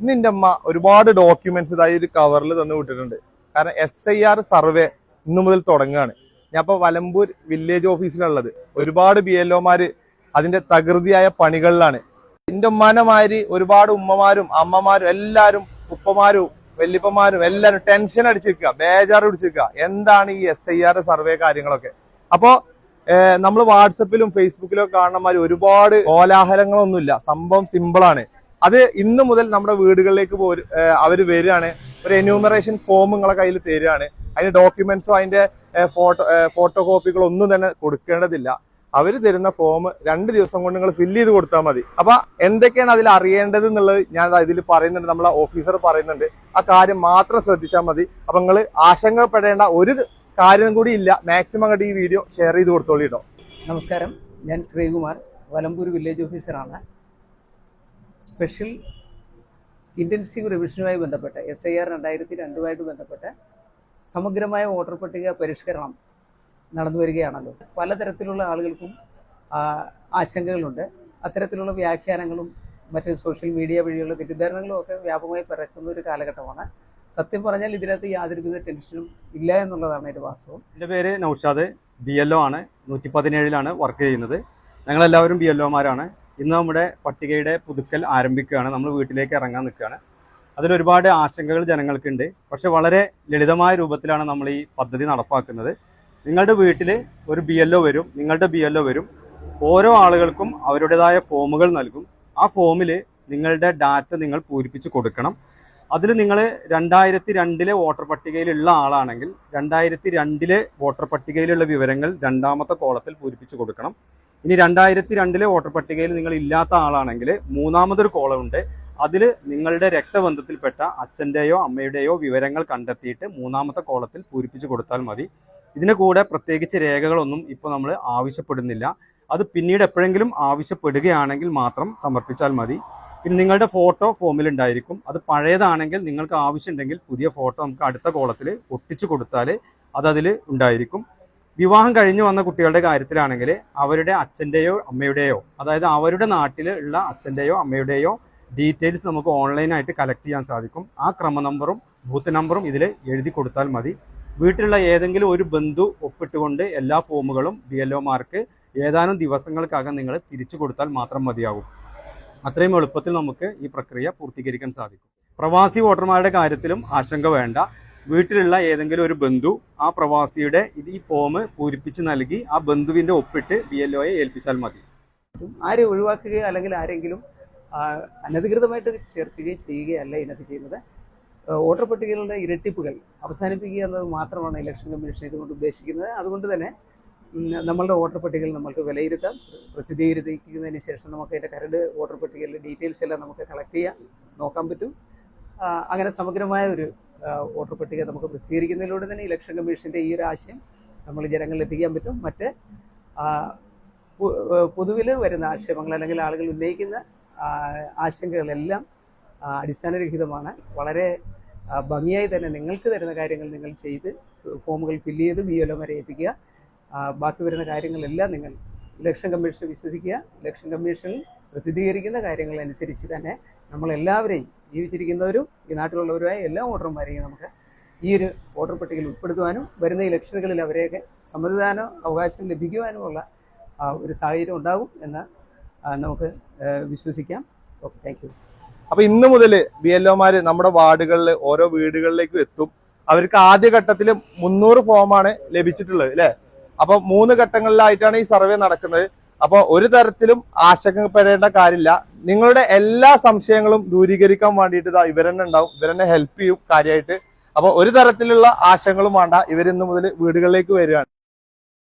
ഇന്ന് അമ്മ ഒരുപാട് ഡോക്യുമെന്റ്സ് ഇതായി ഒരു കവറിൽ തന്നു വിട്ടിട്ടുണ്ട്. കാരണം എസ് ഐ ആർ സർവേ ഇന്നു മുതൽ തുടങ്ങുകയാണ്. ഞാൻ ഇപ്പൊ വലമ്പൂർ വില്ലേജ് ഓഫീസിലുള്ളത് ഒരുപാട് ബി എൽ ഒമാര് അതിന്റെ തകൃതിയായ പണികളിലാണ്. എന്റെ ഉമ്മാനമാര് ഒരുപാട് ഉമ്മമാരും അമ്മമാരും എല്ലാരും ഉപ്പമാരും വല്യപ്പമാരും എല്ലാരും ടെൻഷൻ അടിച്ചിരിക്കുക ബേജാറ് പിടിച്ചിരിക്കുക എന്താണ് ഈ എസ് ഐ ആർ സർവേ കാര്യങ്ങളൊക്കെ? അപ്പോ നമ്മൾ വാട്സപ്പിലും ഫേസ്ബുക്കിലും കാണുന്നമാര് ഒരുപാട് കോലാഹലങ്ങളൊന്നുമില്ല. സംഭവം സിമ്പിളാണ് അത് ഇന്ന് മുതൽ നമ്മുടെ വീടുകളിലേക്ക് പോ അവർ വരികയാണ്. ഒരു എന്യൂമറേഷൻ ഫോം നിങ്ങളെ കയ്യിൽ തരികയാണ്. അതിന്റെ ഡോക്യുമെന്റ്സോ അതിന്റെ ഫോട്ടോ ഫോട്ടോ കോപ്പികളോ ഒന്നും തന്നെ കൊടുക്കേണ്ടതില്ല. അവർ തരുന്ന ഫോം രണ്ട് ദിവസം കൊണ്ട് നിങ്ങൾ ഫില്ല് ചെയ്ത് കൊടുത്താൽ മതി. അപ്പൊ എന്തൊക്കെയാണ് അതിൽ അറിയേണ്ടത് എന്നുള്ളത് ഞാൻ ഇതിൽ പറയുന്നുണ്ട് നമ്മളെ ഓഫീസർ പറയുന്നുണ്ട്. ആ കാര്യം മാത്രം ശ്രദ്ധിച്ചാൽ മതി. അപ്പൊ നിങ്ങൾ ആശങ്കപ്പെടേണ്ട ഒരു കാര്യം കൂടി ഇല്ല. മാക്സിമം അങ്ങോട്ട് ഈ വീഡിയോ ഷെയർ ചെയ്ത് കൊടുത്തോളൂ കേട്ടോ നമസ്കാരം. ഞാൻ ശ്രീകുമാർ വലമ്പൂർ വില്ലേജ് ഓഫീസറാണ് സ്പെഷ്യൽ ഇന്റൻസീവ് റിവിഷനുമായി ബന്ധപ്പെട്ട എസ് ഐ ആർ രണ്ടായിരത്തി രണ്ടുമായിട്ട് ബന്ധപ്പെട്ട് സമഗ്രമായ വോട്ടർ പട്ടിക പരിഷ്കരണം നടന്നു വരികയാണല്ലോ. പലതരത്തിലുള്ള ആളുകൾക്കും ആശങ്കകളുണ്ട്. അത്തരത്തിലുള്ള വ്യാഖ്യാനങ്ങളും മറ്റ് സോഷ്യൽ മീഡിയ വഴിയുള്ള തെറ്റിദ്ധാരണകളും ഒക്കെ വ്യാപകമായി പരക്കുന്ന ഒരു കാലഘട്ടമാണ്. സത്യം പറഞ്ഞാൽ ഇതിനകത്ത് യാതൊരുവിധ ടെൻഷനും ഇല്ല എന്നുള്ളതാണ് എന്റെ വാസ്തവം. എന്റെ പേര് നൌഷാദ്. ബി എൽ ഒ ആണ്. നൂറ്റി പതിനേഴിലാണ് വർക്ക് ചെയ്യുന്നത്. ഞങ്ങളെല്ലാവരും ബി എൽ ഒമാരാണ് ഇന്ന് നമ്മുടെ പട്ടികയുടെ പുതുക്കൽ ആരംഭിക്കുകയാണ്. നമ്മൾ വീട്ടിലേക്ക് ഇറങ്ങാൻ നിൽക്കുകയാണ്. അതിലൊരുപാട് ആശങ്കകൾ ജനങ്ങൾക്കുണ്ട്. പക്ഷെ വളരെ ലളിതമായ രൂപത്തിലാണ് നമ്മൾ ഈ പദ്ധതി നടപ്പാക്കുന്നത്. നിങ്ങളുടെ വീട്ടിൽ ഒരു ബി വരും നിങ്ങളുടെ ബി വരും. ഓരോ ആളുകൾക്കും അവരുടേതായ ഫോമുകൾ നൽകും. ആ ഫോമിൽ നിങ്ങളുടെ ഡാറ്റ നിങ്ങൾ പൂരിപ്പിച്ച് കൊടുക്കണം. അതിൽ നിങ്ങൾ രണ്ടായിരത്തി രണ്ടിലെ വോട്ടർ പട്ടികയിലുള്ള ആളാണെങ്കിൽ രണ്ടായിരത്തി രണ്ടിലെ വോട്ടർ പട്ടികയിലുള്ള വിവരങ്ങൾ രണ്ടാമത്തെ കോളത്തിൽ പൂരിപ്പിച്ച് കൊടുക്കണം. ഇനി രണ്ടായിരത്തി രണ്ടിലെ വോട്ടർ പട്ടികയിൽ നിങ്ങൾ ഇല്ലാത്ത ആളാണെങ്കിൽ മൂന്നാമതൊരു കോളമുണ്ട് അതിൽ നിങ്ങളുടെ രക്തബന്ധത്തിൽപ്പെട്ട അച്ഛന്റെയോ അമ്മയുടെയോ വിവരങ്ങൾ കണ്ടെത്തിയിട്ട് മൂന്നാമത്തെ കോളത്തിൽ പൂരിപ്പിച്ചു കൊടുത്താൽ മതി. ഇതിന് കൂടെ പ്രത്യേകിച്ച് രേഖകളൊന്നും ഇപ്പോൾ നമ്മൾ ആവശ്യപ്പെടുന്നില്ല. അത് പിന്നീട് എപ്പോഴെങ്കിലും ആവശ്യപ്പെടുകയാണെങ്കിൽ മാത്രം സമർപ്പിച്ചാൽ മതി. പിന്നെ നിങ്ങളുടെ ഫോട്ടോ ഫോമിൽ ഉണ്ടായിരിക്കും. അത് പഴയതാണെങ്കിൽ നിങ്ങൾക്ക് ആവശ്യമുണ്ടെങ്കിൽ പുതിയ ഫോട്ടോ നമുക്ക് അടുത്ത കോളത്തിൽ ഒട്ടിച്ചു കൊടുത്താൽ അതതിൽ ഉണ്ടായിരിക്കും. വിവാഹം കഴിഞ്ഞു വന്ന കുട്ടികളുടെ കാര്യത്തിലാണെങ്കിൽ അവരുടെ അച്ഛന്റെയോ അമ്മയുടെയോ അതായത് അവരുടെ നാട്ടിൽ ഉള്ള അച്ഛന്റെയോ അമ്മയുടെയോ ഡീറ്റെയിൽസ് നമുക്ക് ഓൺലൈനായിട്ട് കളക്ട് ചെയ്യാൻ സാധിക്കും. ആ ക്രമ നമ്പറും ബൂത്ത് നമ്പറും ഇതിൽ എഴുതി കൊടുത്താൽ മതി. വീട്ടിലുള്ള ഏതെങ്കിലും ഒരു ബന്ധു ഒപ്പിട്ടുകൊണ്ട് എല്ലാ ഫോമുകളും ബി എൽ ഒമാർക്ക് ഏതാനും ദിവസങ്ങൾക്കകം നിങ്ങൾ തിരിച്ചു കൊടുത്താൽ മാത്രം മതിയാകും. അത്രയും എളുപ്പത്തിൽ നമുക്ക് ഈ പ്രക്രിയ പൂർത്തീകരിക്കാൻ സാധിക്കും. പ്രവാസി വോട്ടർമാരുടെ കാര്യത്തിലും ആശങ്ക വേണ്ട. വീട്ടിലുള്ള ഏതെങ്കിലും ഒരു ബന്ധു ആ പ്രവാസിയുടെ ഈ ഫോം പൂരിപ്പിച്ച് നൽകി ആ ബന്ധുവിന്റെ ഒപ്പിട്ട് ബി എൽ ഒയെ ഏൽപ്പിച്ചാൽ മതി. ആരെ ഒഴിവാക്കുകയോ അല്ലെങ്കിൽ ആരെങ്കിലും അനധികൃതമായിട്ട് ചേർക്കുകയോ ചെയ്യുകയല്ല ഇതിനകത്ത് ചെയ്യുന്നത്. വോട്ടർ പട്ടികയിലുള്ള ഇരട്ടിപ്പുകൾ അവസാനിപ്പിക്കുക എന്നത് മാത്രമാണ് ഇലക്ഷൻ കമ്മീഷൻ ഇതുകൊണ്ട് ഉദ്ദേശിക്കുന്നത്. അതുകൊണ്ട് തന്നെ നമ്മളുടെ വോട്ടർ പട്ടികകൾ നമുക്ക് വിലയിരുത്താം. പ്രസിദ്ധീകരിക്കുന്നതിന് ശേഷം നമുക്ക് അതിന്റെ കരട് വോട്ടർ പട്ടികയിലെ ഡീറ്റെയിൽസ് എല്ലാം നമുക്ക് കളക്ട് ചെയ്യാം. നോക്കാൻ പറ്റും. അങ്ങനെ സമഗ്രമായ ഒരു വോട്ടർ പട്ടിക നമുക്ക് പ്രസിദ്ധീകരിക്കുന്നതിലൂടെ തന്നെ ഇലക്ഷൻ കമ്മീഷന്റെ ഈ ഒരു ആശയം നമ്മൾ ജനങ്ങളിൽ എത്തിക്കാൻ പറ്റും. മറ്റ് പൊതുവിൽ വരുന്ന ആക്ഷേപങ്ങൾ അല്ലെങ്കിൽ ആളുകൾ ഉന്നയിക്കുന്ന ആശങ്കകളെല്ലാം അടിസ്ഥാനരഹിതമാണ്. വളരെ ഭംഗിയായി തന്നെ നിങ്ങൾക്ക് തരുന്ന കാര്യങ്ങൾ നിങ്ങൾ ചെയ്ത് ഫോമുകൾ ഫില്ല് ചെയ്ത് ബി എൽ വരെ ഏൽപ്പിക്കുക. ബാക്കി വരുന്ന കാര്യങ്ങളെല്ലാം നിങ്ങൾ ഇലക്ഷൻ കമ്മീഷനെ വിശ്വസിക്കുക. ഇലക്ഷൻ കമ്മീഷനിൽ പ്രസിദ്ധീകരിക്കുന്ന കാര്യങ്ങൾ അനുസരിച്ച് തന്നെ നമ്മളെല്ലാവരെയും ജീവിച്ചിരിക്കുന്നവരും ഈ നാട്ടിലുള്ളവരുമായ എല്ലാ വോട്ടർമാരെയും നമുക്ക് ഈ ഒരു വോട്ടർ പട്ടികയിൽ ഉൾപ്പെടുത്തുവാനും വരുന്ന ഇലക്ഷനുകളിൽ അവരെയൊക്കെ സമ്മതിദാന അവകാശം ലഭിക്കുവാനുമുള്ള ഒരു സാഹചര്യം ഉണ്ടാകും എന്ന് നമുക്ക് വിശ്വസിക്കാം. ഓക്കെ താങ്ക് യു അപ്പൊ ഇന്ന് മുതൽ ബി എൽ ഒമാര് നമ്മുടെ വാർഡുകളിൽ ഓരോ വീടുകളിലേക്കും എത്തും. അവർക്ക് ആദ്യ ഘട്ടത്തിൽ മുന്നൂറ് ഫോമാണ് ലഭിച്ചിട്ടുള്ളത് അല്ലെ? അപ്പൊ മൂന്ന് ഘട്ടങ്ങളിലായിട്ടാണ് ഈ സർവേ നടക്കുന്നത്. അപ്പൊ ഒരു തരത്തിലും ആശങ്കപ്പെടേണ്ട കാര്യമില്ല. നിങ്ങളുടെ എല്ലാ സംശയങ്ങളും ദൂരീകരിക്കാൻ വേണ്ടിയിട്ട് ഇതാ ഇവരെന്നെ ഉണ്ടാവും. ഇവരെന്നെ ഹെൽപ്പ് ചെയ്യും കാര്യമായിട്ട്. അപ്പോൾ ഒരു തരത്തിലുള്ള ആശങ്കകളും വേണ്ട. ഇവരിന്ന് മുതൽ വീടുകളിലേക്ക് വരികയാണ്.